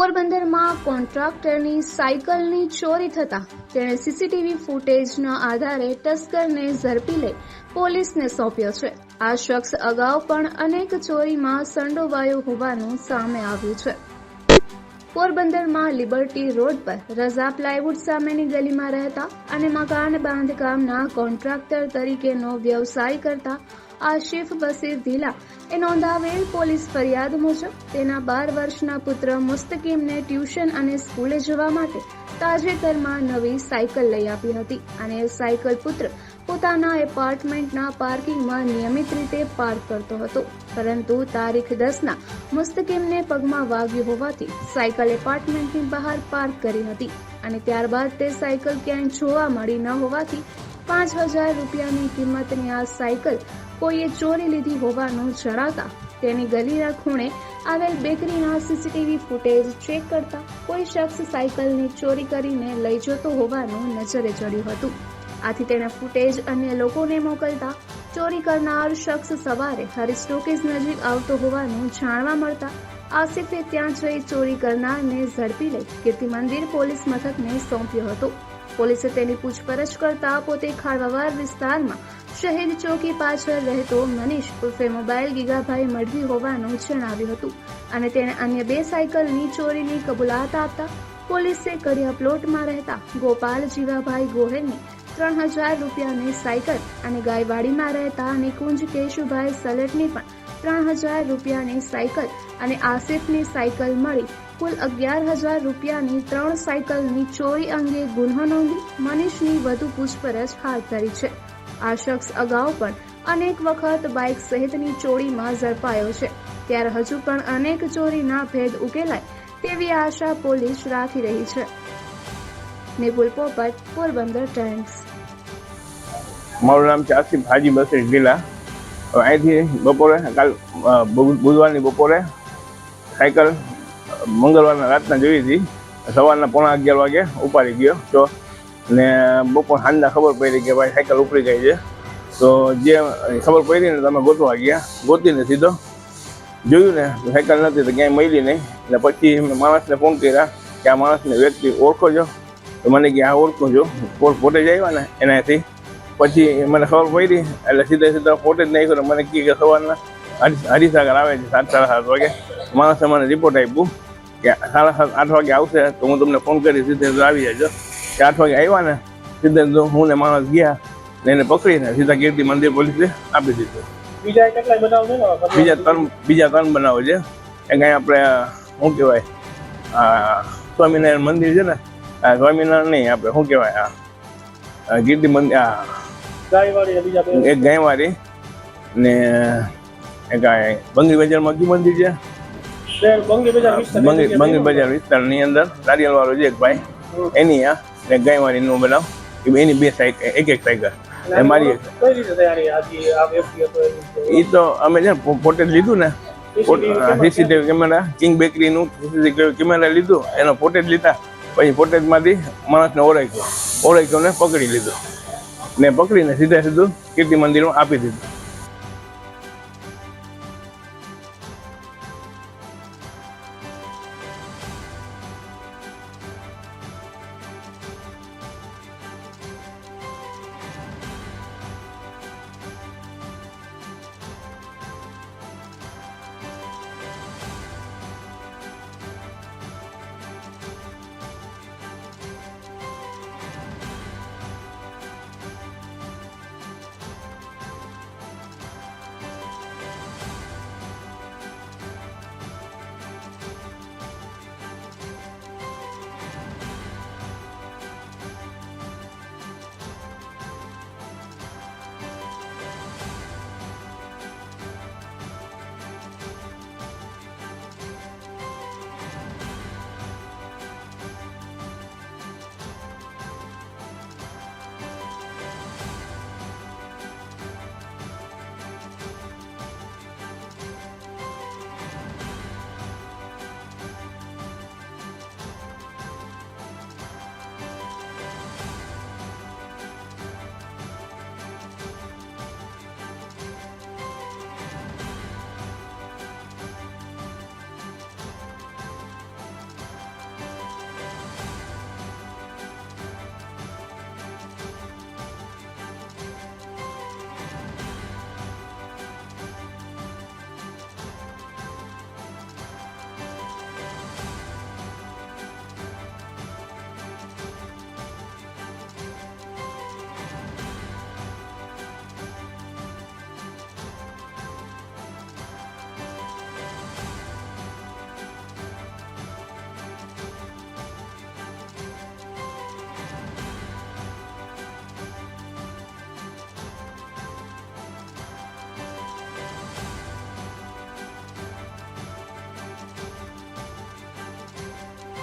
પોરબંદરમાં કોન્ટ્રાક્ટરની સાયકલની ચોરી થતાં તેણે સીસીટીવી ફૂટેજના આધારે તસ્કરને ઝડપી લઈ પોલીસને સોંપ્યો છે. આ શખ્સ અગાઉ પણ અનેક ચોરીમાં સંડોવાયો હોવાનું સામે આવ્યું છે. પોરબંદરમાં લિબર્ટી રોડ પર રઝા પ્લાયવુડ સામેની ગલીમાં રહેતા અને મકાન બાંધકામના કોન્ટ્રાક્ટર તરીકેનો વ્યવસાય કરતા આશિફ બસીર ધીલા એ નોંધાવેલ પોલીસ ફરિયાદ મુજબ તેના બાર વર્ષના પુત્ર મુસ્તકીમને ટ્યુશન અને સ્કૂલે જવા માટે તાજેતરમાં નવી સાયકલ લઈ આપી હતી અને સાયકલ પુત્ર પોતાના એપાર્ટમેન્ટના પાર્કિંગમાં નિયમિત રીતે પાર્ક કરતો હતો. પરંતુ તારીખ દસના મુસ્તકીમને પગમાં વાગ્યું હોવાથી સાયકલ એપાર્ટમેન્ટની બહાર પાર્ક કરી હતી અને ત્યારબાદ તે સાયકલ ક્યાંય જોવા મળી ન હોવાથી પાંચ હજાર રૂપિયાની કિંમતની આ સાયકલ કોઈએ ચોરી લીધી હોવાનું જણાતા તેની ગલીના ખૂણે આવેલ બેકરીના સીસીટીવી ફૂટેજ ચેક કરતા કોઈ શખ્સ સાયકલની ચોરી કરીને લઈ જતો હોવાનું નજરે ચડ્યું હતું. આથી તેણે ફૂટેજ અન્ય લોકોને મોકલતા ચોરી કરનાર શખ્સ સવારે હરીશ ટોકીઝ નજીક આવતો હોવાનું જાણવા મળતા આસિફે ત્યાં જઈ ચોરી કરનારને ઝડપી લઈ કીર્તિ મંદિર પોલીસ મથકને સોંપ્યો હતો. પોલીસે તેની પૂછપરછ કરતા પોતે ખાડવાવાર વિસ્તારમાં શહીદ ચોકી પાછળ રહેતો મનીષ ઉર્ફે મોબાઈલ ગીગાભાઈ મઢવી હોવાનું જણાવ્યું હતું અને તેણે અન્ય બે સાયકલની ચોરીની કબૂલાત આપતા પોલીસે કડિયા પ્લોટમાં રહેતા ગોપાલ જીવાભાઈ ગોહેલની ત્રણ હજાર રૂપિયાની સાયકલ અને ગાયવાડીમાં રહેતા નિકુંજ કેશુભાઈ સલેટની પણ ત્રણ હજાર રૂપિયાની સાયકલ અને આસિફની સાયકલ મળી. કુલ અગિયાર હજાર રૂપિયાની ત્રણ સાયકલની ચોરી અંગે ગુન્હો નોંધી મનીષની વધુ પૂછપરછ હાથ ધરી છે. આ શખ્સ અગાઉ પણ અનેક વખત બાઇક સહિતની ચોરીમાં ઝડપાયો છે. ત્યારે હજુ પણ અનેક ચોરીના ભેદ ઉકેલાય તેવી આશા પોલીસ રાખી રહી છે. નિપુલ પોપટ, પોરબંદર ટાઈમ્સ. મારું નામ છે આસિફ હાજી બસીર ગીલા. અહીંથી બપોરે, કાલ બુધવારની બપોરે સાયકલ મંગળવારના રાતના જોઈ હતી. સવારના પોણા અગિયાર વાગે ઉપાડી ગયો. તો ને બપોર સાંજના ખબર પડી કે ભાઈ સાયકલ ઉપડી ગઈ છે. તો જે ખબર પડી ને તમે ગોતવા ગયા. ગોતીને સીધો. જોયું ને સાયકલ નથી તો ક્યાંય મળી નહીં. એટલે પછી માણસને ફોન કર્યા કે આ માણસને વ્યક્તિ ઓળખો છો. તો મને કે આ ઓળખો છો. પોતે જ આવ્યા ને એનાથી. પછી મને ખબર પડી એટલે સીધા સીધા પોતે જ નાખ્યો મને કહે કે સવારના હરીસાગર આવે છે સાત સાડા સાત વાગે. માણસે મને રિપોર્ટ આપ્યું કે સાડા સાત આઠ વાગે આવશે તો હું તમને ફોન કરી સીધે આવી જજો. કે આઠ વાગે આવ્યા ને સીધે હું ને માણસ ગયા ને એને પકડીને સીધા કીર્તિ મંદિર પોલીસે આપી દીધું. બીજા કેટલાય બનાવ છે બીજા ત્રણ બીજા ત્રણ બનાવો છે. એ કાંઈ આપણે શું કહેવાય આ સ્વામિનારાયણ મંદિર છે ને આ સ્વામિનારાયણ નહીં આપણે શું કહેવાય આ કીર્તિ મંદિર આ એક ગાયવાડી ને એક બંગી બજારમાં કયું મંદિર છે. બંગી બજાર વિસ્તારની અંદર નારિયેલ વાળો છે એક ભાઈ. એની આ ને ગાયવાડીનું બનાવ. એની બે સાઈડ એક એક એ મારી? એ તો અમે છે ને ફો- લીધું ને. સીસીટીવી કેમેરા કિંગ બેકરીનું સીસીટીવી કેમેરા લીધું. એનો ફોટેજ લીધા. પછી ફોટેજમાંથી માણસને ઓળખ્યો. ઓળખ્યો ને પકડી લીધો. ને પકડીને સીધે સીધું કીર્તિ મંદિરમાં આપી દીધું.